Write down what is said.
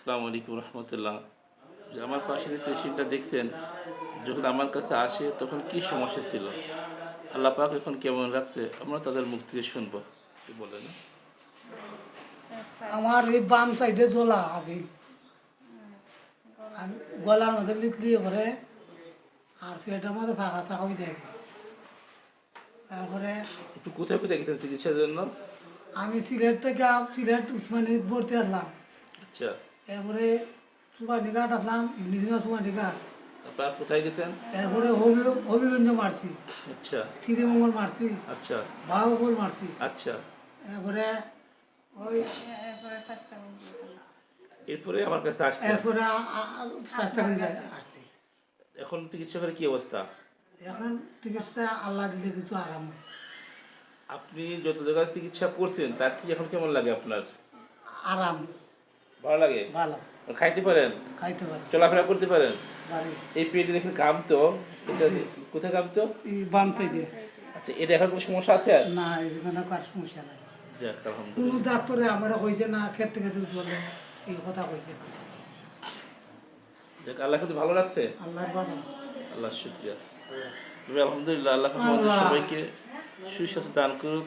আসসালামু আলাইকুম রহমতুল্লাহ। যে আমার পাশে যে পেশেন্টটা দেখছেন যখন আমার কাছে আসে তখন কি সমস্যা ছিল? আল্লাহ পাক এখন কেমন রাখছে আমরা তাদের মুখ থেকে শুনব। কি বলেন। আমার এই বাম সাইডে জ্বলা আছে। আমি গলার মধ্যে লিখলি করে আর পেটের মধ্যে থাকা থাকা হয়ে যায়। তারপরে একটু কোথায় কোথায় গেছেন চিকিৎসার জন্য? আমি সিলেট থেকে সিলেট উসমানি ভর্তি আসলাম। আচ্ছা। এরপরে সুপানি ঘাট আসলাম নিজনা সুপানি ঘাট তারপর কোথায় গেছেন? এরপরে হবি হবিগঞ্জ মারছি। আচ্ছা। শ্রীমঙ্গল মারছি। আচ্ছা। বাহুবল মারছি। আচ্ছা। এরপরে ওই এরপরে আমার কাছে আসছে। এরপরে স্বাস্থ্যকেন্দ্রে আসছি। এখন চিকিৎসা করে কি অবস্থা? এখন চিকিৎসা আল্লাহ দিলে কিছু আরাম। আপনি যত জায়গায় চিকিৎসা করছেন তার থেকে এখন কেমন লাগে আপনার? আরাম। ভালো লাগে? ভালো। খাইতে পারেন? খাইতে পারি। চলাফেরা করতে পারেন? এই পেটে দেখেন এটা কোথায় বাম সাইডে। আচ্ছা এটা এখন কোনো সমস্যা আছে না এখানে কার সমস্যা নাই। আলহামদুলিল্লাহ। কোনো ডাক্তারে আমরা কইছে না খেতে খেতে চলে। এই কথা কইছে না। যাক আল্লাহ কিন্তু ভালো লাগছে আল্লাহ ভালো আল্লাহ শুক্রিয়া। তবে আলহামদুলিল্লাহ আল্লাহ আমাদের সবাইকে সুস্বাস্থ্য দান করুক।